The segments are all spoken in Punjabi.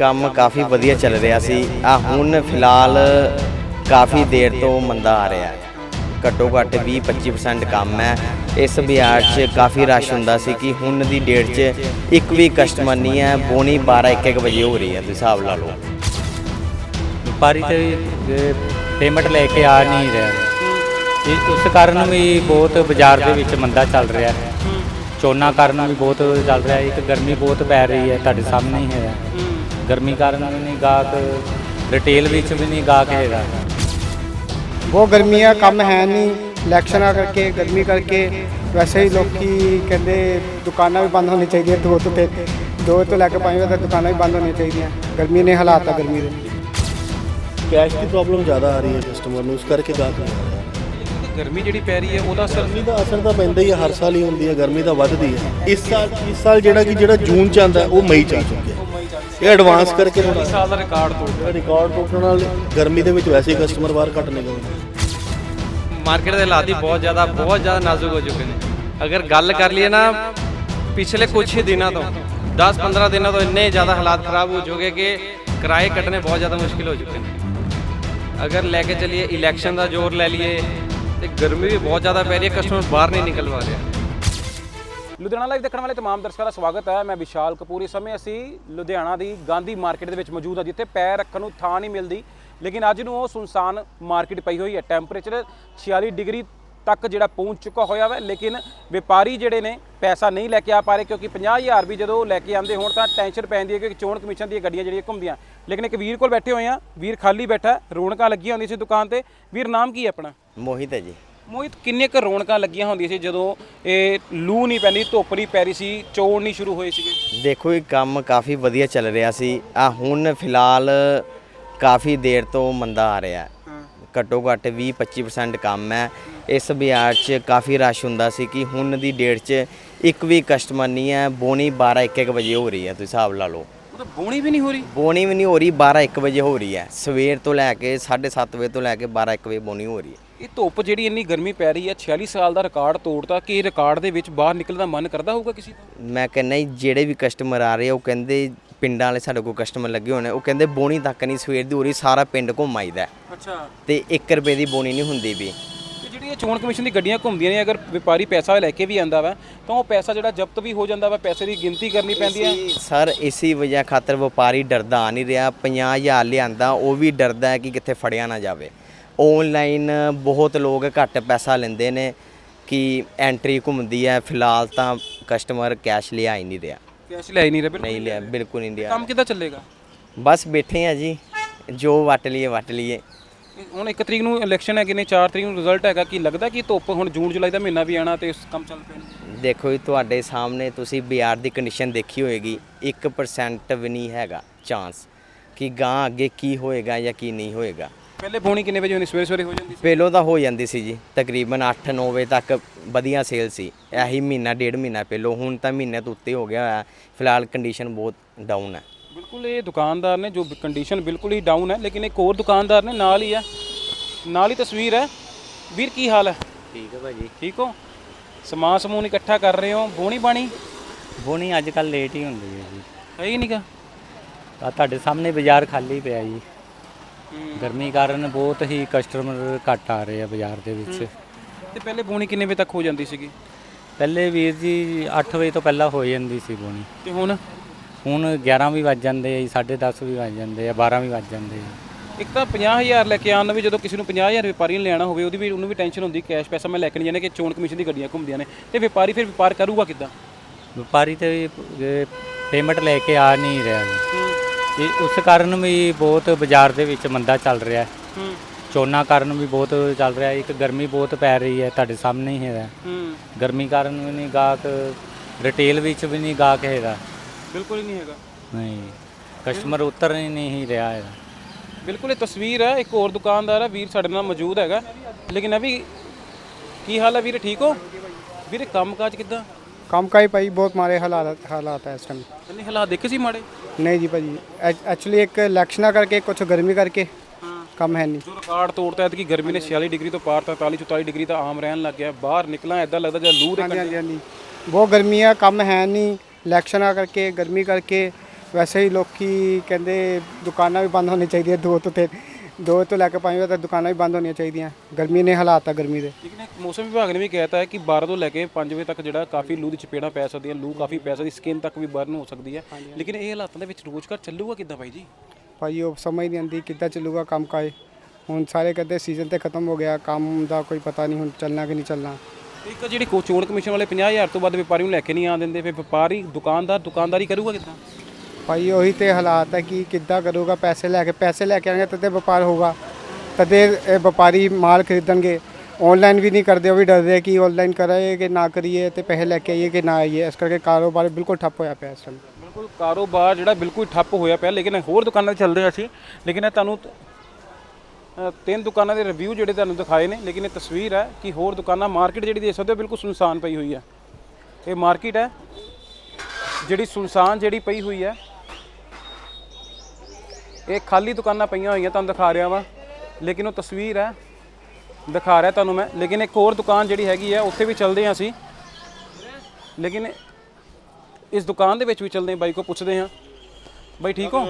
ਕੰਮ ਕਾਫੀ ਵਧੀਆ ਚੱਲ ਰਿਹਾ ਸੀ। ਆ ਹੁਣ ਫਿਲਹਾਲ ਕਾਫੀ ਦੇਰ ਤੋਂ ਮੰਦਾ ਆ ਰਿਹਾ ਹੈ। ਘੱਟੋ ਘੱਟ 20-25% ਕੰਮ ਹੈ। ਇਸ ਬਾਜ਼ਾਰ 'ਚ ਕਾਫੀ ਰਸ਼ ਹੁੰਦਾ ਸੀ ਕਿ ਹੁਣ ਦੀ ਡੇਟ 'ਚ ਇੱਕ ਵੀ ਕਸਟਮਰ ਨਹੀਂ ਹੈ। ਬੋਨੀ 12-1 ਵਜੇ ਹੋ ਰਹੀ ਹੈ ਤੁਸੀਂ ਹਿਸਾਬ ਲਾ ਲਓ। ਵਪਾਰੀ ਤੇ ਪੇਮੈਂਟ ਲੈ ਕੇ ਆ ਨਹੀਂ ਰਿਹਾ। ਇਹ ਉਸ ਕਾਰਨ ਵੀ ਬਹੁਤ ਬਾਜ਼ਾਰ ਦੇ ਵਿੱਚ ਮੰਦਾ ਚੱਲ ਰਿਹਾ ਹੈ। ਚੋਨਾ ਕਾਰਨ ਵੀ ਬਹੁਤ ਚੱਲ ਰਿਹਾ ਇੱਕ ਗਰਮੀ ਬਹੁਤ ਪੈ ਰਹੀ ਹੈ। ਤੁਹਾਡੇ ਸਾਹਮਣੇ ਹੀ ਹੈ। ਗਰਮੀ ਕਾਰਨ ਵੀ ਨਹੀਂ ਗਾਹਕ ਰਿਟੇਲ ਵਿੱਚ ਵੀ ਨਹੀਂ ਗਾਹਕ ਹੈਗਾ। ਬਹੁਤ ਗਰਮੀ ਆ ਕੰਮ ਹੈ ਨਹੀਂ ਇਲੈਕਸ਼ਨਾਂ ਕਰਕੇ ਗਰਮੀ ਕਰਕੇ ਵੈਸੇ ਹੀ ਲੋਕੀ ਕਹਿੰਦੇ ਦੁਕਾਨਾਂ ਵੀ ਬੰਦ ਹੋਣੀ ਚਾਹੀਦੀਆਂ ਦੋ ਤੋਂ ਤੇ ਦੋ ਤੋਂ ਲੈ ਕੇ ਪੰਜ ਵਜੇ ਤੱਕ ਦੁਕਾਨਾਂ ਵੀ ਬੰਦ ਹੋਣੀਆਂ ਚਾਹੀਦੀਆਂ। ਗਰਮੀ ਨੇ ਹਾਲਾਤ ਆ ਗਰਮੀ ਦੇ। ਕੈਸ਼ ਦੀ ਪ੍ਰੋਬਲਮ ਜ਼ਿਆਦਾ ਆ ਰਹੀ ਹੈ ਕਸਟਮਰ ਨੂੰ ਉਸ ਕਰਕੇ ਗਾਹਕ ਨਹੀਂ ਆ ਰਿਹਾ। ਗਰਮੀ ਜਿਹੜੀ ਪੈ ਰਹੀ ਹੈ ਉਹਦਾ ਅਸਰ ਗਰਮੀ ਦਾ ਅਸਰ ਤਾਂ ਪੈਂਦਾ ਹੀ ਹੈ ਹਰ ਸਾਲ ਹੀ ਹੁੰਦੀ ਹੈ ਗਰਮੀ ਤਾਂ ਵੱਧਦੀ ਹੈ। ਇਸ ਸਾਲ ਇਸ ਸਾਲ ਜਿਹੜਾ ਕਿ ਜਿਹੜਾ ਜੂਨ ਚ ਆਉਂਦਾ ਹੈ, ਉਹ ਮਈ ਚ ਆ ਚੁੱਕਿਆ ਇਹ ਐਡਵਾਂਸ ਕਰਕੇ ਥੋੜਾ ਸਾਲ ਦਾ ਰਿਕਾਰਡ ਤੋੜ ਰਿਕਾਰਡ ਟੁੱਟਣ ਨਾਲ ਗਰਮੀ ਦੇ ਵਿੱਚ ਵੈਸੇ ਹੀ ਕਸਟਮਰ ਬਾਹਰ ਘੱਟ ਨਿਕਲਦੇ ਮਾਰਕੀਟ ਦੇ ਹਾਲਾਤ ਹੀ ਬਹੁਤ ਜ਼ਿਆਦਾ ਬਹੁਤ ਜ਼ਿਆਦਾ ਨਾਜ਼ੁਕ ਹੋ ਚੁੱਕੇ ਨੇ। ਅਗਰ ਗੱਲ ਕਰ ਲਈਏ ਨਾ ਪਿਛਲੇ ਕੁਝ ਹੀ ਦਿਨਾਂ ਤੋਂ 10-15 ਦਿਨਾਂ ਤੋਂ ਇੰਨੇ ਜ਼ਿਆਦਾ ਹਾਲਾਤ ਖਰਾਬ ਹੋ ਚੁੱਕੇ ਕਿ ਕਿਰਾਏ ਕੱਟਣੇ ਬਹੁਤ ਜ਼ਿਆਦਾ ਮੁਸ਼ਕਿਲ ਹੋ ਚੁੱਕੇ ਨੇ। ਅਗਰ ਲੈ ਕੇ ਚੱਲੀਏ ਇਲੈਕਸ਼ਨ ਦਾ ਜ਼ੋਰ ਲੈ ਲਈਏ ਤੇ ਗਰਮੀ ਵੀ ਬਹੁਤ ਜ਼ਿਆਦਾ ਪੈ ਰਹੀ ਹੈ ਕਸਟਮਰ ਬਾਹਰ ਨਹੀਂ ਨਿਕਲ ਪਾ ਰਿਹਾ। ਲੁਧਿਆਣਾ ਲਾਈਵ ਦੇਖਣ ਵਾਲੇ तमाम ਦਰਸ਼ਕਾਂ ਦਾ ਸਵਾਗਤ ਹੈ ਮੈਂ ਵਿਸ਼ਾਲ ਕਪੂਰ ਇਸ ਸਮੇਂ ਅਸੀਂ ਲੁਧਿਆਣਾ ਦੀ ਗਾਂਧੀ ਮਾਰਕੀਟ ਦੇ ਵਿੱਚ ਮੌਜੂਦ ਹਾਂ ਜਿੱਥੇ ਪੈਰ ਰੱਖਣ ਨੂੰ ਥਾਂ ਨਹੀਂ ਮਿਲਦੀ ਲੇਕਿਨ ਅੱਜ ਨੂੰ ਉਹ ਸੁਨਸਾਨ ਮਾਰਕੀਟ ਪਈ ਹੋਈ ਹੈ ਟੈਂਪਰੇਚਰ 46 ਡਿਗਰੀ ਤੱਕ ਜਿਹੜਾ ਪਹੁੰਚ ਚੁੱਕਾ ਹੋਇਆ ਹੈ ਲੇਕਿਨ ਵਪਾਰੀ ਜਿਹੜੇ ਨੇ ਪੈਸਾ ਨਹੀਂ ਲੈ ਕੇ ਆ ਪਾ ਰਹੇ ਕਿਉਂਕਿ 50000 ਵੀ ਜਦੋਂ ਲੈ ਕੇ ਆਉਂਦੇ ਹੋਣ ਤਾਂ ਟੈਨਸ਼ਨ ਪੈਂਦੀ ਹੈ ਕਿ ਚੋਣ ਕਮਿਸ਼ਨ ਦੀਆਂ ਗੱਡੀਆਂ ਜਿਹੜੀਆਂ ਘੁੰਮਦੀਆਂ ਲੇਕਿਨ ਇੱਕ ਵੀਰ ਕੋਲ ਬੈਠੇ ਹੋਏ ਆ ਵੀਰ ਖਾਲੀ ਬੈਠਾ ਹੈ, ਰੌਣਕਾਂ ਲੱਗੀਆਂ ਹੁੰਦੀਆਂ ਸੀ ਦੁਕਾਨ ਤੇ ਵੀਰ ਨਾਮ ਕੀ ਹੈ ਆਪਣਾ ਮੋਹਿਤ ਹੈ ਜੀ ਮੋਹਿਤ ਕਿੰਨੇ ਕੁ ਰੌਣਕਾਂ ਲੱਗੀਆਂ ਹੁੰਦੀਆਂ ਸੀ ਜਦੋਂ ਇਹ ਲੂ ਨਹੀਂ ਪੈਂਦੀ ਧੁੱਪ ਨਹੀਂ ਪੈ ਰਹੀ ਸੀ ਚੋਣ ਨਹੀਂ ਸ਼ੁਰੂ ਹੋਏ ਸੀਗੇ? ਦੇਖੋ ਇਹ ਕੰਮ ਕਾਫੀ ਵਧੀਆ ਚੱਲ ਰਿਹਾ ਸੀ। ਆ ਹੁਣ ਫਿਲਹਾਲ ਕਾਫੀ ਦੇਰ ਤੋਂ ਮੰਦਾ ਆ ਰਿਹਾ ਹੈ। ਘੱਟੋ ਘੱਟ 20-25% ਕੰਮ ਹੈ। ਇਸ ਬਾਜ਼ਾਰ 'ਚ ਕਾਫੀ ਰਸ਼ ਹੁੰਦਾ ਸੀ ਕਿ ਹੁਣ ਦੀ ਡੇਟ 'ਚ ਇੱਕ ਵੀ ਕਸਟਮਰ ਨਹੀਂ ਹੈ। ਬੋਨੀ 12-1 ਵਜੇ ਹੋ ਰਹੀ ਹੈ ਤੁਸੀਂ ਹਿਸਾਬ ਲਾ ਲਓ। ਤਾਂ ਬੋਣੀ ਵੀ ਨਹੀਂ ਹੋ ਰਹੀ? ਬੋਨੀ ਵੀ ਨਹੀਂ ਹੋ ਰਹੀ 12-1 ਵਜੇ ਹੋ ਰਹੀ ਹੈ। ਸਵੇਰ ਤੋਂ ਲੈ ਕੇ 7:30 ਵਜੇ ਤੋਂ ਲੈ ਕੇ 12-1 ਵਜੇ ਬੋਨੀ ਹੋ ਰਹੀ ਹੈ। ਇਹ ਧੁੱਪ ਜਿਹੜੀ ਇੰਨੀ ਗਰਮੀ ਪੈ ਰਹੀ ਹੈ 46 ਸਾਲ ਦਾ ਰਿਕਾਰਡ ਤੋੜਤਾ ਕਿ ਇਹ ਰਿਕਾਰਡ ਦੇ ਵਿੱਚ ਬਾਹਰ ਨਿਕਲਣ ਦਾ ਮਨ ਕਰਦਾ ਹੋਊਗਾ ਕਿਸੇ ਦਾ? ਮੈਂ ਕਹਿੰਦਾ ਜੀ, ਜਿਹੜੇ ਵੀ ਕਸਟਮਰ ਆ ਰਹੇ ਆ, ਉਹ ਕਹਿੰਦੇ ਪਿੰਡਾਂ ਵਾਲੇ ਸਾਡੇ ਕੋਲ ਕਸਟਮਰ ਲੱਗੇ ਹੋਣੇ ਉਹ ਕਹਿੰਦੇ ਬੋਨੀ ਤੱਕ ਨਹੀਂ ਸਵੇਰ ਦੀ ਹੋ ਰਹੀ ਸਾਰਾ ਪਿੰਡ ਘੁੰਮ ਆਈਦਾ। ਹੈ। ਅੱਛਾ। ਤੇ 1 ਰੁਪਏ ਦੀ ਬੋਨੀ ਨਹੀਂ ਹੁੰਦੀ ਵੀ। ਤੇ ਜਿਹੜੀ ਇਹ ਚੋਣ ਕਮਿਸ਼ਨ ਦੀ ਗੱਡੀਆਂ ਘੁੰਮਦੀਆਂ ਨੇ ਅਗਰ ਵਪਾਰੀ ਪੈਸਾ ਲੈ ਕੇ ਵੀ ਆਂਦਾ ਵਾ ਤਾਂ ਉਹ ਪੈਸਾ ਜਿਹੜਾ ਜ਼ਬਤ ਵੀ ਹੋ ਜਾਂਦਾ ਵਾ ਪੈਸੇ ਦੀ ਗਿਣਤੀ ਕਰਨੀ ਪੈਂਦੀ ਹੈ ਇਸੀ- ਸਰ ਇਸੀ ਵਜ੍ਹਾ ਖਾਤਰ ਵਪਾਰੀ ਡਰਦਾ ਆ ਨਹੀਂ ਰਿਹਾ 50000 ਲਿਆਂਦਾ ਉਹ ਵੀ ਡਰਦਾ ਹੈ ਕਿ ਕਿੱਥੇ ਫੜਿਆ ਨਾ ਜਾਵੇ। ਆਨਲਾਈਨ ਬਹੁਤ ਲੋਕ ਘੱਟ ਪੈਸਾ ਲੈਂਦੇ ਨੇ ਕਿ ਐਂਟਰੀ ਘੁੰਮਦੀ ਹੈ ਫਿਲਹਾਲ ਤਾਂ ਕਸਟਮਰ ਕੈਸ਼ ਲਿਆ ਹੀ ਨਹੀਂ ਰਿਹਾ। ਕੈਸ਼ ਲੈ ਹੀ ਨਹੀਂ ਰਹੇ ਬਿਲਕੁਲ ਨਹੀਂ ਲਿਆ ਬਿਲਕੁਲ ਨਹੀਂ ਲਿਆ। ਕੰਮ ਕਿੱਦਾਂ ਚੱਲੇਗਾ? ਬਸ ਬੈਠੇ ਆ ਜੀ ਜੋ ਵਟ ਲਈਏ ਵਟ ਲਈਏ। ਹੁਣ 1 ਤਰੀਕ ਨੂੰ ਇਲੈਕਸ਼ਨ ਹੈਗੇ ਨੇ 4 ਤਰੀਕ ਨੂੰ ਰਿਜ਼ਲਟ ਹੈਗਾ ਕੀ ਲੱਗਦਾ ਕਿ ਧੁੱਪ ਹੁਣ ਜੂਨ ਜੁਲਾਈ ਦਾ ਮਹੀਨਾ ਵੀ ਆਣਾ ਤੇ ਇਸ ਕੰਮ ਚੱਲ ਪੈਣ ਦੇਖੋ ਜੀ ਤੁਹਾਡੇ ਸਾਹਮਣੇ ਤੁਸੀਂ ਬਾਜ਼ਾਰ ਦੀ ਕੰਡੀਸ਼ਨ ਦੇਖੀ ਹੋਏਗੀ 1% ਵੀ ਨਹੀਂ ਹੈਗਾ ਚਾਂਸ ਕਿ ਗਾਂ ਅੱਗੇ ਕੀ ਹੋਏਗਾ ਜਾਂ ਕੀ ਨਹੀਂ ਹੋਏਗਾ। ਪਹਿਲੇ ਪੌਣੀ ਕਿੰਨੇ ਵਜੇ ਹੁੰਦੀ ਸਵੇਰੇ ਸਵੇਰੇ ਹੋ ਜਾਂਦੀ ਸੀ? ਪਹਿਲੋਂ ਤਾਂ ਹੋ ਜਾਂਦੀ ਸੀ ਜੀ ਤਕਰੀਬਨ 8-9 ਵਜੇ ਤੱਕ ਵਧੀਆ ਸੇਲ ਸੀ। ਇਹੀ ਮਹੀਨਾ ਡੇਢ ਮਹੀਨਾ ਪਹਿਲੋਂ ਹੁਣ ਤਾਂ ਮਹੀਨੇ ਤੋਂ ਉੱਤੇ ਹੋ ਗਿਆ ਹੋਇਆ। ਫਿਲਹਾਲ ਕੰਡੀਸ਼ਨ ਬਹੁਤ ਡਾਊਨ ਹੈ। ਬਿਲਕੁਲ ਇਹ ਦੁਕਾਨਦਾਰ ਨੇ ਜੋ ਕੰਡੀਸ਼ਨ ਬਿਲਕੁਲ ਹੀ ਡਾਊਨ ਹੈ ਲੇਕਿਨ ਇੱਕ ਹੋਰ ਦੁਕਾਨਦਾਰ ਨੇ ਨਾਲ ਹੀ ਹੈ। ਨਾਲ ਹੀ ਤਸਵੀਰ ਹੈ। ਵੀਰ ਕੀ ਹਾਲ ਹੈ? ਠੀਕ ਹੈ ਭਾਜੀ। ਠੀਕ ਹੋ? ਸਮਾਨ ਸਮੂਨ ਇਕੱਠਾ ਕਰ ਰਹੇ ਹੋ? ਬੋਣੀ ਬਾਣੀ? ਬੋਣੀ ਅੱਜ ਕੱਲ ਲੇਟ ਹੀ ਹੁੰਦੀ ਹੈ ਜੀ। ਹੈ ਹੀ ਨਹੀਂਗਾ ਆ ਤੁਹਾਡੇ ਸਾਹਮਣੇ ਬਾਜ਼ਾਰ ਖਾਲੀ ਪਿਆ ਜੀ। ਗਰਮੀ ਕਾਰਨ ਬਹੁਤ ਹੀ ਕਸਟਮਰ ਘੱਟ ਆ ਰਹੇ ਆ ਬਾਜ਼ਾਰ ਦੇ ਵਿੱਚ। ਤੇ ਪਹਿਲੇ ਬੋਣੀ ਕਿੰਨੇ ਵਜੇ ਤੱਕ ਹੋ ਜਾਂਦੀ ਸੀਗੀ? ਪਹਿਲੇ ਵੀਰ ਜੀ 8 ਵਜੇ ਤੋਂ ਪਹਿਲਾਂ ਹੋ ਜਾਂਦੀ ਸੀ ਬੋਣੀ ਤੇ ਹੁਣ? ਹੁਣ 11 ਵੀ ਵੱਜ ਜਾਂਦੇ ਆ ਜੀ 10:30 ਵੀ ਵੱਜ ਜਾਂਦੇ ਆ 12 ਵੀ ਵੱਜ ਜਾਂਦੇ ਆ। ਇੱਕ ਤਾਂ 50000 ਲੈ ਕੇ ਆਉਣ ਵੀ ਜਦੋਂ ਕਿਸੇ ਨੂੰ 50000 ਵਪਾਰੀ ਨੂੰ ਲੈਣਾ ਹੋਵੇ ਉਹਦੀ ਵੀ ਉਹਨੂੰ ਵੀ ਟੈਨਸ਼ਨ ਹੁੰਦੀ ਕੈਸ਼ ਪੈਸਾ ਮੈਂ ਲੈ ਕੇ ਨਹੀਂ ਜਾਣਾ ਕਿ ਚੋਣ ਕਮਿਸ਼ਨ ਦੀ ਗੱਡੀਆਂ ਘੁੰਮਦੀਆਂ ਨੇ। ਤੇ ਵਪਾਰੀ ਫਿਰ ਵਪਾਰ ਕਰੂਗਾ ਕਿੱਦਾਂ? ਵਪਾਰੀ ਤੇ ਪੇਮੈਂਟ ਲੈ ਕੇ ਆ ਨਹੀਂ ਰਿਹਾ ਜੀ। ਇਹ ਉਸ ਕਾਰਨ ਵੀ ਬਹੁਤ ਬਾਜ਼ਾਰ ਦੇ ਵਿੱਚ ਮੰਦਾ ਚੱਲ ਰਿਹਾ ਹੈ। ਹੂੰ। ਚੋਨਾ ਕਾਰਨ ਵੀ ਬਹੁਤ ਚੱਲ ਰਿਹਾ ਹੈ। ਇੱਕ ਗਰਮੀ ਬਹੁਤ ਪੈ ਰਹੀ ਹੈ ਤੁਹਾਡੇ ਸਾਹਮਣੇ ਹੀ ਹੈਗਾ ਹੂੰ। ਗਰਮੀ ਕਾਰਨ ਵੀ ਨਹੀਂ ਗਾਹਕ ਰਿਟੇਲ ਵਿੱਚ ਵੀ ਨਹੀਂ ਗਾਹਕ ਹੈਗਾ। ਬਿਲਕੁਲ ਹੀ ਨਹੀਂ ਹੈਗਾ। ਨਹੀਂ ਕਸਟਮਰ ਉਤਰ ਹੀ ਨਹੀਂ ਰਿਹਾ ਹੈਗਾ ਬਿਲਕੁਲ ਇਹ ਤਸਵੀਰ ਹੈ। ਇੱਕ ਹੋਰ ਦੁਕਾਨਦਾਰ ਹੈ ਵੀਰ ਸਾਡੇ ਨਾਲ ਮੌਜੂਦ ਹੈਗਾ। ਲੇਕਿਨ ਅਭੀ ਕੀ ਹਾਲ ਹੈ ਵੀਰ ਠੀਕ ਹੋ? ਵੀਰੇ ਕੰਮਕਾਜ ਕਿੱਦਾਂ? ਕੰਮ ਕਾਈ ਭਾਈ ਬਹੁਤ ਮਾਰੇ ਹਾਲਾਤ ਹਾਲਾਤ ਹੈ ਇਸ ਟਾਈਮ ਇੰਨੇ ਹਾਲਾਤ ਦੇਖੇ ਸੀ ਮਾੜੇ? ਨਹੀਂ ਜੀ ਭਾਜੀ। ਐਕਚੁਅਲੀ ਇੱਕ ਇਲੈਕਸ਼ਨਾਂ ਕਰਕੇ ਕੁਝ ਗਰਮੀ ਕਰਕੇ ਕੰਮ ਹੈ ਨਹੀਂ। ਜੋ ਰਿਕਾਰਡ ਤੋੜਤਾ ਹੈ ਕਿ ਗਰਮੀ ਨੇ 46 ਡਿਗਰੀ ਤੋਂ ਪਾਰ 43 44 ਡਿਗਰੀ ਤਾਂ ਆਮ ਰਹਿਣ ਲੱਗ ਗਿਆ। ਬਾਹਰ ਨਿਕਲਾਂ ਐਦਾਂ ਲੱਗਦਾ ਜਿਵੇਂ ਲੂ ਦੇ ਹਾਂਜੀ ਹਾਂਜੀ ਹਾਂਜੀ। ਬਹੁਤ ਗਰਮੀ ਆ ਕੰਮ ਹੈ ਨਹੀਂ। ਇਲੈਕਸ਼ਨਾਂ ਕਰਕੇ ਗਰਮੀ ਕਰਕੇ ਵੈਸੇ ਹੀ ਲੋਕੀ ਕਹਿੰਦੇ ਦੁਕਾਨਾਂ ਵੀ ਬੰਦ ਹੋਣੀ ਚਾਹੀਦੀਆਂ ਦੋ ਤੋਂ ਤਿੰਨ। ਦੋ ਤੋਂ ਲੈ ਕੇ ਪੰਜ ਵਜੇ ਤੱਕ ਦੁਕਾਨਾਂ ਵੀ ਬੰਦ ਹੋਣੀਆਂ ਚਾਹੀਦੀਆਂ। ਗਰਮੀ ਨੇ ਹਾਲਾਤ ਆ ਗਰਮੀ ਦੇ। ਲੇਕਿਨ ਇੱਕ ਮੌਸਮ ਵਿਭਾਗ ਨੇ ਵੀ ਕਹਿਤਾ ਹੈ ਕਿ 12 ਤੋਂ ਲੈ ਕੇ 5 ਵਜੇ ਤੱਕ ਜਿਹੜਾ ਕਾਫੀ ਲੂ ਦੀ ਚਪੇੜਾਂ ਪੈ ਸਕਦੀਆਂ ਲੂ ਕਾਫੀ ਪੈ ਸਕਦੀ ਸਕਿਨ ਤੱਕ ਵੀ ਬਰਨ ਹੋ ਸਕਦੀ ਹੈ। ਲੇਕਿਨ ਇਹ ਹਾਲਾਤਾਂ ਦੇ ਵਿੱਚ ਰੋਜ਼ਗਾਰ ਚੱਲੂਗਾ ਕਿੱਦਾਂ ਬਾਈ ਜੀ? ਭਾਈ ਉਹ ਸਮਝ ਨਹੀਂ ਆਉਂਦੀ ਕਿੱਦਾਂ ਚੱਲੂਗਾ ਕੰਮ ਕਾਜ। ਹੁਣ ਸਾਰੇ ਕਹਿੰਦੇ ਸੀਜ਼ਨ ਤੇ ਖਤਮ ਹੋ ਗਿਆ ਕੰਮ ਦਾ ਕੋਈ ਪਤਾ ਨਹੀਂ ਹੁਣ ਚੱਲਣਾ ਕਿ ਨਹੀਂ ਚੱਲਣਾ। ਇੱਕ ਜਿਹੜੀ ਕੋ- ਚੋਣ ਕਮਿਸ਼ਨ ਵਾਲੇ 50000 ਤੋਂ ਵੱਧ ਵਪਾਰੀ ਨੂੰ ਲੈ ਕੇ ਨਹੀਂ ਆਉਣ ਦਿੰਦੇ ਫਿਰ ਵਪਾਰੀ ਦੁਕਾਨਦਾਰ ਦੁਕਾਨਦਾਰੀ ਕਰੂਗਾ ਕਿੱਦਾਂ? ਭਾਈ ਉਹੀ ਤੇ ਹਾਲਾਤ ਹੈ ਕਿ ਕਿੱਦਾਂ ਕਰੂਗਾ ਪੈਸੇ ਲੈ ਕੇ ਪੈਸੇ ਲੈ ਕੇ ਆਣਗੇ ਤਦੇ ਵਪਾਰ ਹੋਊਗਾ। ਤਦੇ ਇਹ ਵਪਾਰੀ ਮਾਲ ਖਰੀਦਣਗੇ। ਆਨਲਾਈਨ ਵੀ ਨਹੀਂ ਕਰਦੇ ਉਹ ਵੀ ਡਰਦੇ ਕਿ ਆਨਲਾਈਨ ਕਰਾਂਗੇ ਕਿ ਨਾ ਕਰੀਏ ਤੇ ਪੈਸੇ ਲੈ ਕੇ ਆਈਏ ਕਿ ਨਾ ਆਈਏ। ਇਸ ਕਰਕੇ ਕਾਰੋਬਾਰ ਬਿਲਕੁਲ ਠੱਪ ਹੋਇਆ ਪਿਆ ਇਸ ਟਾਈਮ ਬਿਲਕੁਲ ਕਾਰੋਬਾਰ ਜਿਹੜਾ ਬਿਲਕੁਲ ਠੱਪ ਹੋਇਆ ਪਿਆ ਲੇਕਿਨ ਹੋਰ ਦੁਕਾਨਾਂ ਤੇ ਚੱਲਦੇ ਅਸੀਂ ਲੇਕਿਨ ਇਹ ਤੁਹਾਨੂੰ ਅ, ਤਿੰਨ ਦੁਕਾਨਾਂ ਦੇ ਰਿਵਿਊ ਜਿਹੜੇ ਤੁਹਾਨੂੰ ਦਿਖਾਏ ਨੇ ਲੇਕਿਨ ਇਹ ਤਸਵੀਰ ਹੈ ਕਿ ਹੋਰ ਦੁਕਾਨਾਂ ਮਾਰਕੀਟ ਜਿਹੜੀ ਦੇਖ ਸਕਦੇ ਹੋ ਬਿਲਕੁਲ ਸੁਨਸਾਨ ਪਈ ਹੋਈ ਹੈ। ਇਹ ਮਾਰਕੀਟ ਹੈ ਜਿਹੜੀ ਸੁਨਸਾਨ ਜਿਹੜੀ ਪਈ ਹੋਈ ਹੈ ਇਹ ਖਾਲੀ ਦੁਕਾਨਾਂ ਪਈਆਂ ਹੋਈਆਂ ਤੁਹਾਨੂੰ ਦਿਖਾ ਰਿਹਾ ਵਾਂ, ਲੇਕਿਨ ਉਹ ਤਸਵੀਰ ਹੈ, ਦਿਖਾ ਰਿਹਾ ਤੁਹਾਨੂੰ ਮੈਂ। ਲੇਕਿਨ ਇੱਕ ਹੋਰ ਦੁਕਾਨ ਜਿਹੜੀ ਹੈਗੀ ਹੈ, ਉੱਥੇ ਵੀ ਚੱਲਦੇ ਹਾਂ ਅਸੀਂ। ਲੇਕਿਨ ਇਸ ਦੁਕਾਨ ਦੇ ਵਿੱਚ ਵੀ ਚੱਲਦੇ ਹਾਂ, ਬਾਈ ਕੋ ਪੁੱਛਦੇ ਹਾਂ। ਬਾਈ ਠੀਕ ਹੋ?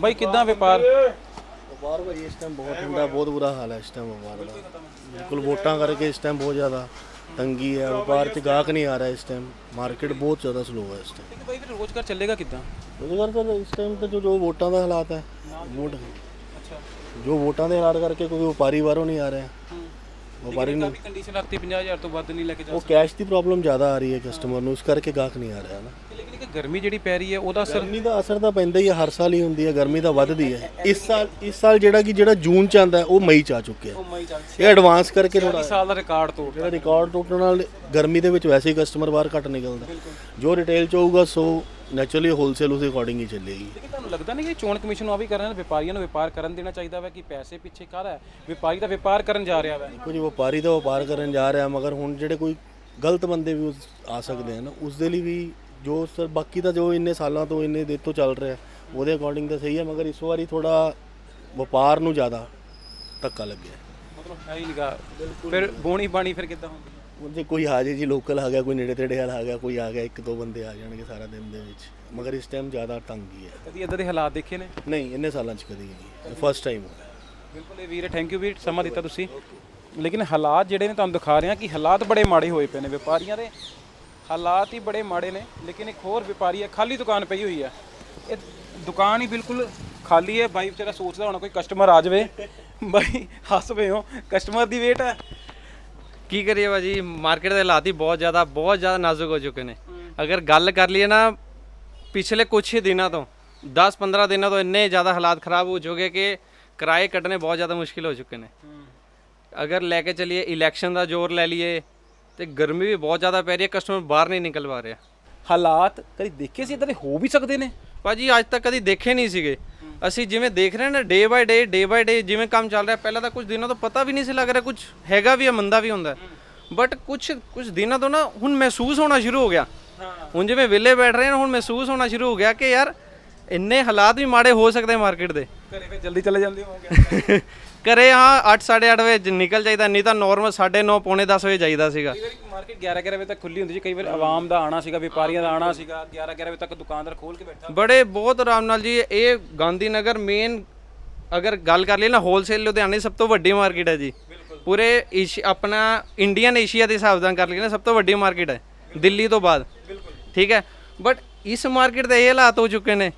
ਬਾਈ ਕਿੱਦਾਂ ਵਪਾਰ? ਵਪਾਰ ਭਾਜੀ ਇਸ ਟਾਈਮ ਬਹੁਤ ਹੁੰਦਾ, ਬਹੁਤ ਬੁਰਾ ਹਾਲ ਹੈ ਇਸ ਟਾਈਮ ਵਪਾਰ ਦਾ। ਬਿਲਕੁਲ ਵੋਟਾਂ ਕਰਕੇ ਇਸ ਟਾਈਮ ਬਹੁਤ ਜ਼ਿਆਦਾ। ਤੰਗੀ ਹੈ ਵਪਾਰ 'ਚ ਗਾਹਕ ਨਹੀਂ ਆ ਰਿਹਾ ਇਸ ਟਾਈਮ ਮਾਰਕੀਟ ਬਹੁਤ ਜ਼ਿਆਦਾ ਸਲੋ ਹੈ ਇਸ ਟਾਈਮ ਬਾਈ ਫਿਰ ਰੋਜ਼ਗਾਰ ਚੱਲੇਗਾ ਕਿੱਦਾਂ? ਰੋਜ਼ਗਾਰ ਤਾਂ ਇਸ ਟਾਈਮ ਤੇ ਜੋ ਜੋ ਵੋਟਾਂ ਦਾ ਹਾਲਾਤ ਹੈ ਵੋਟ ਜੋ ਵੋਟਾਂ ਦੇ ਹਾਲਾਤ ਕਰਕੇ ਕੋਈ ਵਪਾਰੀ ਬਾਹਰੋਂ ਨਹੀਂ ਆ ਰਿਹਾ। ਵਪਾਰੀ ਨੂੰ ਕੰਡੀਸ਼ਨ ਰੱਖਤੀ 50000 ਤੋਂ ਵੱਧ ਨਹੀਂ ਲੈ ਕੇ ਜਾ ਉਹ ਕੈਸ਼ ਦੀ ਪ੍ਰੋਬਲਮ ਜ਼ਿਆਦਾ ਆ ਰਹੀ ਹੈ ਕਸਟਮਰ ਨੂੰ ਇਸ ਕਰਕੇ ਗਾਹਕ ਨਹੀਂ ਆ ਰਿਹਾ ਨਾ। ਲੇਕਿਨ ਇੱਕ ਗਰਮੀ ਜਿਹੜੀ ਪੈ ਰਹੀ ਹੈ ਉਹਦਾ ਅਸਰ ਗਰਮੀ ਦਾ ਅਸਰ ਤਾਂ ਪੈਂਦਾ ਹੀ ਹੈ ਹਰ ਸਾਲ ਹੀ ਹੁੰਦੀ ਹੈ ਗਰਮੀ ਤਾਂ ਵੱਧਦੀ ਹੈ। ਇਸ ਸਾਲ ਇਸ ਸਾਲ ਜਿਹੜਾ ਕਿ ਜਿਹੜਾ ਜੂਨ ਚ ਆਂਦਾ ਉਹ ਮਈ ਚ ਆ ਚੁੱਕਿਆ ਮਈ ਇਹ ਐਡਵਾਂਸ ਕਰਕੇ ਥੋੜਾ ਇਸ ਸਾਲ ਦਾ ਰਿਕਾਰਡ ਤੋੜ ਜਿਹੜਾ ਰਿਕਾਰਡ ਟੁੱਟਣ ਨਾਲ ਗਰਮੀ ਦੇ ਵਿੱਚ ਵੈਸੇ ਹੀ ਕਸਟਮਰ ਬਾਹਰ ਘੱਟ ਨਿਕਲਦਾ। ਜੋ ਰਿਟੇਲ ਚ ਹੋਊਗਾ ਸੋ ਨੈਚੁਰਲੀ ਹੋਲਸੇਲ ਉਸ ਅਕੋਰਡਿੰਗ ਹੀ ਚੱਲੇਗੀ। ਲੇਕਿਨ ਤੁਹਾਨੂੰ ਲੱਗਦਾ ਨਹੀਂ ਕਿ ਚੋਣ ਕਮਿਸ਼ਨ ਨੂੰ ਆ ਵੀ ਕਰਨ ਵਪਾਰੀਆਂ ਨੂੰ ਵਪਾਰ ਕਰਨ ਦੇਣਾ ਚਾਹੀਦਾ ਵਾ ਕਿ ਪੈਸੇ ਪਿੱਛੇ ਕਾਹਦਾ ਹੈ? ਵਪਾਰੀ ਤਾਂ ਵਪਾਰ ਕਰਨ ਜਾ ਰਿਹਾ ਵਾ। ਕੁਝ ਵਪਾਰੀ ਤਾਂ ਵਪਾਰ ਕਰਨ ਜਾ ਰਿਹਾ ਮਗਰ ਹੁਣ ਜਿਹੜੇ ਕੋਈ ਗਲਤ ਬੰਦੇ ਵੀ ਉਸ- ਆ ਸਕਦੇ ਹਨ ਉਸ ਦੇ ਲਈ ਵੀ ਜੋ ਸਰ ਬਾਕੀ ਤਾਂ ਜੋ ਇੰਨੇ ਸਾਲਾਂ ਤੋਂ ਇੰਨੇ ਦੇਰ ਤੋਂ ਚੱਲ ਰਿਹਾ ਉਹਦੇ ਅਕੋਰਡਿੰਗ ਤਾਂ ਸਹੀ ਹੈ ਮਗਰ ਇਸ ਵਾਰੀ ਥੋੜਾ ਵਪਾਰ ਨੂੰ ਜ਼ਿਆਦਾ ਧੱਕਾ ਲੱਗਿਆ। ਮਤਲਬ ਹੈ ਹੀ ਨਿਗਾ। ਫਿਰ ਬੋਣੀ ਬਾਣੀ ਫਿਰ ਕਿੱਦਾਂ ਹੁੰਦੀ ਜੇ ਕੋਈ ਆ ਜੇ ਜੀ ਲੋਕਲ ਆ ਗਿਆ ਕੋਈ ਨੇੜੇ ਤੇੜੇ ਵਾਲਾ ਆ ਗਿਆ ਕੋਈ ਆ ਗਿਆ ਇੱਕ ਦੋ ਬੰਦੇ ਆ ਜਾਣਗੇ ਸਾਰਾ ਦਿਨ ਦੇ ਵਿੱਚ। ਮਗਰ ਇਸ ਟਾਈਮ ਜ਼ਿਆਦਾ ਤੰਗੀ ਹੈ ਕਦੀ ਇਦਾਂ ਦੇ ਹਾਲਾਤ ਦੇਖੇ ਨੇ? ਨਹੀਂ ਇੰਨੇ ਸਾਲਾਂ 'ਚ ਕਦੀ ਨਹੀਂ। ਫਸਟ ਟਾਈਮ ਹੋਇਆ। ਬਿਲਕੁਲ ਇਹ ਵੀਰ ਥੈਂਕ ਯੂ ਵੀਰ ਸਮਾਂ ਦਿੱਤਾ ਤੁਸੀਂ। ਲੇਕਿਨ ਹਾਲਾਤ ਜਿਹੜੇ ਨੇ ਤੁਹਾਨੂੰ ਦਿਖਾ ਰਹੇ ਕਿ ਹਾਲਾਤ ਬੜੇ ਮਾੜੇ ਹੋਏ ਪਏ ਨੇ। ਵਪਾਰੀਆਂ ਦੇ ਹਾਲਾਤ ਹੀ ਬੜੇ ਮਾੜੇ ਨੇ ਲੇਕਿਨ ਇੱਕ ਹੋਰ ਵਪਾਰੀ ਹੈ ਖਾਲੀ ਦੁਕਾਨ ਪਈ ਹੋਈ ਹੈ। ਇਹ ਦੁਕਾਨ ਹੀ ਬਿਲਕੁਲ ਖਾਲੀ ਹੈ। ਬਾਈ ਵਿਚਾਰਾ ਸੋਚਦਾ ਹੋਣਾ ਕੋਈ ਕਸਟਮਰ ਆ ਜਾਵੇ। ਬਾਈ ਹੱਸ ਪਏ ਹੋ। ਕਸਟਮਰ ਦੀ ਵੇਟ ਹੈ। ਕੀ ਕਰੀਏ ਭਾਜੀ? ਮਾਰਕੀਟ ਦੇ ਹਾਲਾਤ ਹੀ ਬਹੁਤ ਜ਼ਿਆਦਾ ਬਹੁਤ ਜ਼ਿਆਦਾ ਨਾਜ਼ੁਕ ਹੋ ਚੁੱਕੇ ਨੇ। ਅਗਰ ਗੱਲ ਕਰ ਲਈਏ ਨਾ ਪਿਛਲੇ ਕੁਝ ਹੀ ਦਿਨਾਂ ਤੋਂ 10-15 ਦਿਨਾਂ ਤੋਂ ਇੰਨੇ ਜ਼ਿਆਦਾ ਹਾਲਾਤ ਖਰਾਬ ਹੋ ਚੁੱਕੇ ਕਿ ਕਿਰਾਏ ਕੱਢਣੇ ਬਹੁਤ ਜ਼ਿਆਦਾ ਮੁਸ਼ਕਿਲ ਹੋ ਚੁੱਕੇ ਨੇ। ਅਗਰ ਲੈ ਕੇ ਚੱਲੀਏ ਇਲੈਕਸ਼ਨ ਦਾ ਜ਼ੋਰ ਲੈ ਲਈਏ ਤੇ ਗਰਮੀ ਵੀ ਬਹੁਤ ਜ਼ਿਆਦਾ ਪੈ ਰਹੀ ਹੈ ਕਸਟਮਰ ਬਾਹਰ ਨਹੀਂ ਨਿਕਲ ਪਾ ਰਿਹਾ। ਹਾਲਾਤ ਕਦੀ ਦੇਖੇ ਸੀ ਇਦਾਂ ਦੇ? ਹੋ ਵੀ ਸਕਦੇ ਨੇ। ਭਾਜੀ ਅੱਜ ਤੱਕ ਕਦੀ ਦੇਖੇ ਨਹੀਂ ਸੀਗੇ। ਅਸੀਂ ਜਿਵੇਂ ਦੇਖ ਰਹੇ ਹਾਂ ਨਾ day by day day by day ਜਿਵੇਂ ਕੰਮ ਚੱਲ ਰਿਹਾ ਪਹਿਲਾਂ ਤਾਂ ਕੁਝ ਦਿਨਾਂ ਤੋਂ ਪਤਾ ਵੀ ਨਹੀਂ ਸੀ ਲੱਗ ਰਿਹਾ ਕੁਝ ਹੈਗਾ ਵੀ ਹੈ ਮੰਦਾ ਵੀ ਹੁੰਦਾ। ਬਟ ਕੁਝ ਕੁਝ ਦਿਨਾਂ ਤੋਂ ਨਾ ਹੁਣ ਮਹਿਸੂਸ ਹੋਣਾ ਸ਼ੁਰੂ ਹੋ ਗਿਆ। ਹੁਣ ਜਿਵੇਂ ਵਿਲੇ ਬੈਠ ਰਹੇ ਹਾਂ ਹੁਣ ਮਹਿਸੂਸ ਹੋਣਾ ਸ਼ੁਰੂ ਹੋ ਗਿਆ ਕਿ ਯਾਰ ਇੰਨੇ ਹਾਲਾਤ ਵੀ ਮਾੜੇ ਹੋ ਸਕਦੇ ਮਾਰਕੀਟ ਦੇ। ਘਰੇ ਫਿਰ ਜਲਦੀ ਚਲੇ ਜਾਂਦੇ ਹੋਗੇ ਕਰੇ ਹਾਂ 8 8:30 ਵਜੇ ਨਿਕਲ ਜਾਈਦਾ ਨਹੀਂ ਤਾਂ ਨਾਰਮਲ 9:30 ਪੌਣੇ 10 ਵਜੇ ਜਾਈਦਾ ਸੀਗਾ। ਕਈ ਵਾਰੀ ਮਾਰਕੀਟ 11 11 ਵਜੇ ਤੱਕ ਖੁੱਲੀ ਹੁੰਦੀ ਸੀ ਕਈ ਵਾਰ ਆਵਾਮ ਦਾ ਆਣਾ ਸੀਗਾ ਵਪਾਰੀਆਂ ਦਾ ਆਣਾ ਸੀਗਾ 11 11 ਵਜੇ ਤੱਕ ਦੁਕਾਨਦਾਰ ਖੋਲ ਕੇ ਬੈਠਾ। ਬੜੇ ਬਹੁਤ ਆਰਾਮ ਨਾਲ ਜੀ ਇਹ ਗਾਂਧੀ ਨਗਰ ਮੇਨ ਅਗਰ ਗੱਲ ਕਰ ਲਈ ਨਾ ਹੋਲਸੇਲ ਲੁਧਿਆਣੇ ਦੀ ਸਭ ਤੋਂ ਵੱਡੀ ਮਾਰਕੀਟ ਹੈ ਜੀ। ਪੂਰੇ ਆਪਣਾ ਇੰਡੀਅਨ ਏਸ਼ੀਆ ਦੇ ਹਿਸਾਬ ਨਾਲ ਕਰ ਲਈ ਨਾ ਸਭ ਤੋਂ ਵੱਡੀ ਮਾਰਕੀਟ ਹੈ ਦਿੱਲੀ ਤੋਂ ਬਾਅਦ। ਠੀਕ ਹੈ ਬਟ ਇਸ ਮਾਰਕੀਟ ਦੇ ਇਹ ਹਾਲਾਤ ਹੋ ਚੁੱਕੇ ਨੇ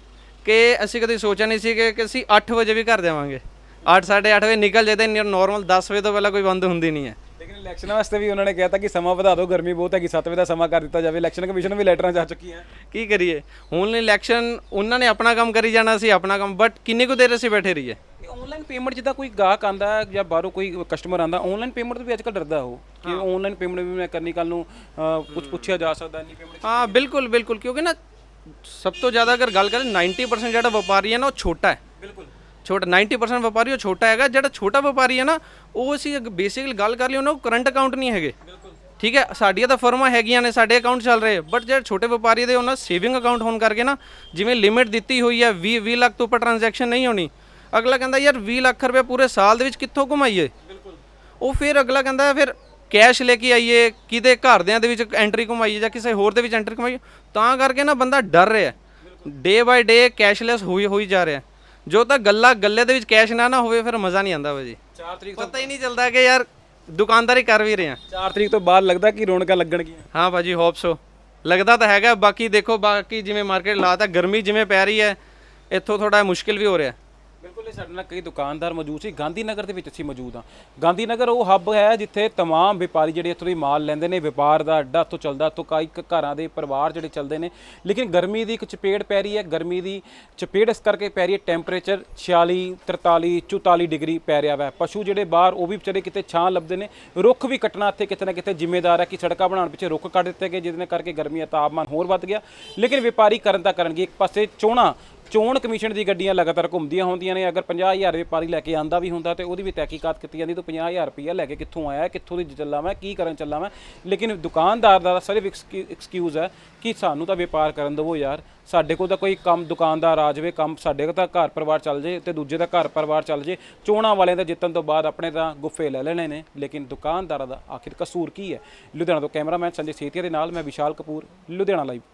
ਕਿ ਅਸੀਂ ਕਦੇ ਸੋਚਿਆ ਨਹੀਂ ਸੀ ਕਿ ਕਿ ਅਸੀਂ 8 ਵਜੇ ਵੀ ਘਰ ਜਾਵਾਂਗੇ 8 8:30 ਵਜੇ ਨਿਕਲ ਜਾਂਦੇ ਨਾਰਮਲ 10 ਵਜੇ ਤੋਂ ਪਹਿਲਾਂ ਕੋਈ ਬੰਦ ਹੁੰਦੀ ਨਹੀਂ ਹੈ। ਲੇਕਿਨ ਇਲੈਕਸ਼ਨ ਵਾਸਤੇ ਵੀ ਉਹਨਾਂ ਨੇ ਕਹਿਤਾ ਕਿ ਸਮਾਂ ਵਧਾ ਦਿਓ ਗਰਮੀ ਬਹੁਤ ਹੈਗੀ 7 ਵਜੇ ਦਾ ਸਮਾਂ ਕਰ ਦਿੱਤਾ ਜਾਵੇ। ਇਲੈਕਸ਼ਨ ਕਮਿਸ਼ਨ ਵੀ ਲੈਟਰਾਂ ਜਾ ਚੁੱਕੀਆਂ ਕੀ ਕਰੀਏ? ਹੁਣ ਇਲੈਕਸ਼ਨ ਉਹਨਾਂ ਨੇ ਆਪਣਾ ਕੰਮ ਕਰੀ ਜਾਣਾ ਸੀ ਆਪਣਾ ਕੰਮ ਬਟ ਕਿੰਨੀ ਕੁ ਦੇਰ ਅਸੀਂ ਬੈਠੇ ਰਹੀਏ? ਆਨਲਾਈਨ ਪੇਮੈਂਟ ਜਿੱਦਾਂ ਕੋਈ ਗਾਹਕ ਆਂਦਾ ਹੈ ਜਾਂ ਬਾਹਰੋਂ ਕੋਈ ਕਸਟਮਰ ਆਂਦਾ ਆਨਲਾਈਨ ਪੇਮੈਂਟ ਤੋਂ ਵੀ ਅੱਜਕੱਲ ਡਰਦਾ ਉਹ ਕਿ ਆਨਲਾਈਨ ਪੇਮੈਂਟ ਵੀ ਮੈਂ ਕਰਨੀ ਕੱਲ ਨੂੰ ਕੁਝ ਪੁੱਛਿਆ ਜਾ ਸਕਦਾ ਨਹੀਂ ਪੇਮੈਂਟ ਹਾਂ ਬਿਲਕੁਲ ਬਿਲਕੁਲ ਕਿਉਂਕਿ ਨਾ ਸਭ ਤੋਂ ਜ਼ਿਆਦਾ ਅਗਰ ਗੱਲ ਕरें 90% ਜਿਹੜਾ ਵਪਾਰੀ ਹੈ ਨਾ ਉਹ ਛੋਟਾ ਹੈ। ਬਿਲਕੁਲ। ਛੋਟਾ 90% ਵਪਾਰੀ ਉਹ ਛੋਟਾ ਹੈਗਾ, ਜਿਹੜਾ ਛੋਟਾ ਵਪਾਰੀ ਹੈ ਨਾ, ਉਹ ਅਸੀਂ ਬੇਸਿਕਲੀ ਗੱਲ ਕਰ ਲਈ, ਉਹਨਾਂ ਨੂੰ ਕਰੰਟ ਅਕਾਊਂਟ ਨਹੀਂ ਹੈਗੇ। ਠੀਕ ਹੈ, ਸਾਡੀਆਂ ਤਾਂ ਫਰਮਾਂ ਹੈਗੀਆਂ ਨੇ, ਸਾਡੇ ਅਕਾਊਂਟ ਚੱਲ ਰਹੇ ਬਟ ਜਿਹੜੇ ਛੋਟੇ ਵਪਾਰੀ ਦੇ ਉਹਨਾਂ ਸੇਵਿੰਗ ਅਕਾਊਂਟ ਹੋਣ ਕਰਕੇ ਨਾ, ਜਿਵੇਂ ਲਿਮਿਟ ਦਿੱਤੀ ਹੋਈ ਹੈ 20 20 ਲੱਖ ਤੋਂ ਉੱਪਰ ਟ੍ਰਾਂਜੈਕਸ਼ਨ ਨਹੀਂ ਹੋਣੀ, ਅਗਲਾ ਕਹਿੰਦਾ ਯਾਰ 20 ਲੱਖ ਰੁਪਏ ਪੂਰੇ ਸਾਲ ਦੇ ਵਿੱਚ ਕਿੱਥੋਂ ਕਮਾਈਏ? ਉਹ ਫਿਰ ਅਗਲਾ ਕਹਿੰਦਾ ਫਿਰ ਕੈਸ਼ ਲੈ ਕੇ ਆਈਏ, ਕਿਤੇ ਘਰਦਿਆਂ ਦੇ ਵਿੱਚ ਐਂਟਰੀ ਕਮਾਈਏ ਜਾਂ ਕਿਸੇ ਹੋਰ ਦੇ ਵਿੱਚ ਐਂਟਰੀ ਕਮਾਈਏ, ਤਾਂ ਕਰਕੇ ਨਾ ਬੰਦਾ ਡਰ ਰਿਹਾ ਡੇ ਬਾਈ ਡੇ ਕੈਸ਼ਲੈਸ ਹੋਈ ਹੋਈ ਜਾ ਰਿਹਾ ਜੋ ਤਾਂ ਗੱਲਾ ਗੱਲੇ ਦੇ ਵਿੱਚ ਕੈਸ਼ ਨਾ ਨਾ ਹੋਵੇ ਫਿਰ ਮਜ਼ਾ ਨਹੀਂ ਆਉਂਦਾ ਭਾਜੀ 4 ਤਰੀਕ ਪਤਾ ਹੀ ਨਹੀਂ ਚੱਲਦਾ ਕਿ ਯਾਰ ਦੁਕਾਨਦਾਰੀ ਕਰ ਵੀ ਰਹੇ ਆ। 4 ਤਰੀਕ ਤੋਂ ਬਾਅਦ ਲੱਗਦਾ ਕਿ ਰੌਣਕਾਂ ਲੱਗਣਗੀਆਂ। ਹਾਂ ਭਾਜੀ ਹੋਪ ਸੋ ਲੱਗਦਾ ਤਾਂ ਹੈਗਾ ਬਾਕੀ ਦੇਖੋ ਬਾਕੀ ਜਿਵੇਂ ਮਾਰਕੀਟ ਲਾਤ ਗਰਮੀ ਜਿਵੇਂ ਪੈ ਰਹੀ ਹੈ ਇੱਥੋਂ ਥੋੜਾ ਮੁਸ਼ਕਿਲ ਵੀ ਹੋ ਰਿਹਾ। ਬਿਲਕੁਲ ਇਹ ਸਾਡੇ ਨਾਲ ਕਈ ਦੁਕਾਨਦਾਰ ਮੌਜੂਦ ਸੀ ਗਾਂਧੀ ਨਗਰ ਦੇ ਵਿੱਚ ਅਸੀਂ ਮੌਜੂਦ ਹਾਂ ਗਾਂਧੀ ਨਗਰ ਉਹ ਹੱਬ ਹੈ ਜਿੱਥੇ तमाम ਵਪਾਰੀ ਜਿਹੜੇ ਇੱਥੋਂ ਦੀ ਮਾਲ ਲੈਂਦੇ ਨੇ ਵਪਾਰ ਦਾ ਅੱਡਾ ਤੋਂ ਚੱਲਦਾ ਤੋਂ ਕਈ ਕੁ ਘਰਾਂ ਦੇ ਪਰਿਵਾਰ ਜਿਹੜੇ ਚੱਲਦੇ ਨੇ ਲੇਕਿਨ ਗਰਮੀ ਦੀ ਇੱਕ ਚਪੇੜ ਪੈ ਰਹੀ ਹੈ ਗਰਮੀ ਦੀ ਚਪੇੜ ਇਸ ਕਰਕੇ ਪੈ ਰਹੀ ਹੈ ਟੈਂਪਰੇਚਰ 46 43 44 ਡਿਗਰੀ ਪੈ ਰਿਹਾ ਵਾ ਪਸ਼ੂ ਜਿਹੜੇ ਬਾਹਰ ਉਹ ਵੀ ਵਿਚਾਰੇ ਕਿਤੇ ਛਾਂ ਲੱਭਦੇ ਨੇ ਰੁੱਖ ਵੀ ਕੱਟਣਾ ਇੱਥੇ ਕਿਤੇ ਨਾ ਕਿਤੇ ਜ਼ਿੰਮੇਦਾਰ ਹੈ ਕਿ ਸੜਕਾਂ ਬਣਾਉਣ ਪਿੱਛੇ ਰੁੱਖ ਕੱਟ ਦਿੱਤੇ ਗਏ ਜਿਹਦੇ ਕਰਕੇ ਗਰਮੀ ਦਾ ਤਾਪਮਾਨ ਹੋਰ ਵੱਧ ਗਿਆ ਲੇਕਿਨ ਵਪਾਰੀ ਕਰਨ ਤਾਂ ਕਰਨਗੇ ਇੱਕ ਪਾਸੇ ਚੋਣਾ ਚੋਣ ਕਮਿਸ਼ਨ ਦੀ ਗੱਡੀਆਂ ਲਗਾਤਾਰ ਘੁੰਮਦੀਆਂ ਹੁੰਦੀਆਂ ਨੇ। ਅਗਰ 50000 ਵਪਾਰੀ ਲੈ ਕੇ ਆਂਦਾ ਵੀ ਹੁੰਦਾ, ਤੇ ਉਹਦੀ ਵੀ ਤਹਿਕੀਕਾਤ ਕੀਤੀ ਜਾਂਦੀ, ਤੂੰ 50000 ਰੁਪਈਆ ਲੈ ਕੇ ਕਿੱਥੋਂ ਆਇਆ, ਕਿੱਥੋਂ ਦੀ ਚੱਲਾ ਮੈਂ ਕੀ ਕਰਨ ਚੱਲਾ ਮੈਂ ਲੇਕਿਨ ਦੁਕਾਨਦਾਰ ਦਾ ਸਿਰਫ ਐਕਸਕਿਊਜ਼ ਹੈ ਕਿ ਸਾਨੂੰ ਤਾਂ ਵਪਾਰ ਕਰਨ ਦਿਵੋ ਯਾਰ। ਸਾਡੇ ਕੋਲ ਤਾਂ ਕੋਈ ਕੰਮ ਦੁਕਾਨਦਾਰ ਆ ਜਾਵੇ, ਕੰਮ ਸਾਡੇ ਕੋਲ ਤਾਂ ਘਰ ਪਰਿਵਾਰ ਚੱਲ ਜੇ ਤੇ ਦੂਜੇ ਦਾ ਘਰ ਪਰਿਵਾਰ ਚੱਲ ਜੇ। ਚੋਣਾਂ ਵਾਲਿਆਂ ਦਾ ਜਿੱਤਣ ਤੋਂ ਬਾਅਦ ਆਪਣੇ ਤਾਂ ਗੁੱਫੇ ਲੈ ਲੈਣੇ ਨੇ, ਲੇਕਿਨ ਦੁਕਾਨਦਾਰਾਂ ਦਾ ਆਖਿਰ ਕਸੂਰ ਕੀ ਹੈ? ਲੁਧਿਆਣਾ ਤੋਂ ਕੈਮਰਾਮੈਨ ਸੰਜੇ ਸੇਤੀਆ ਦੇ ਨਾਲ, ਮੈਂ ਵਿਸ਼ਾਲ ਕਪੂਰ, ਲੁਧਿਆਣਾ ਲਾਈਵ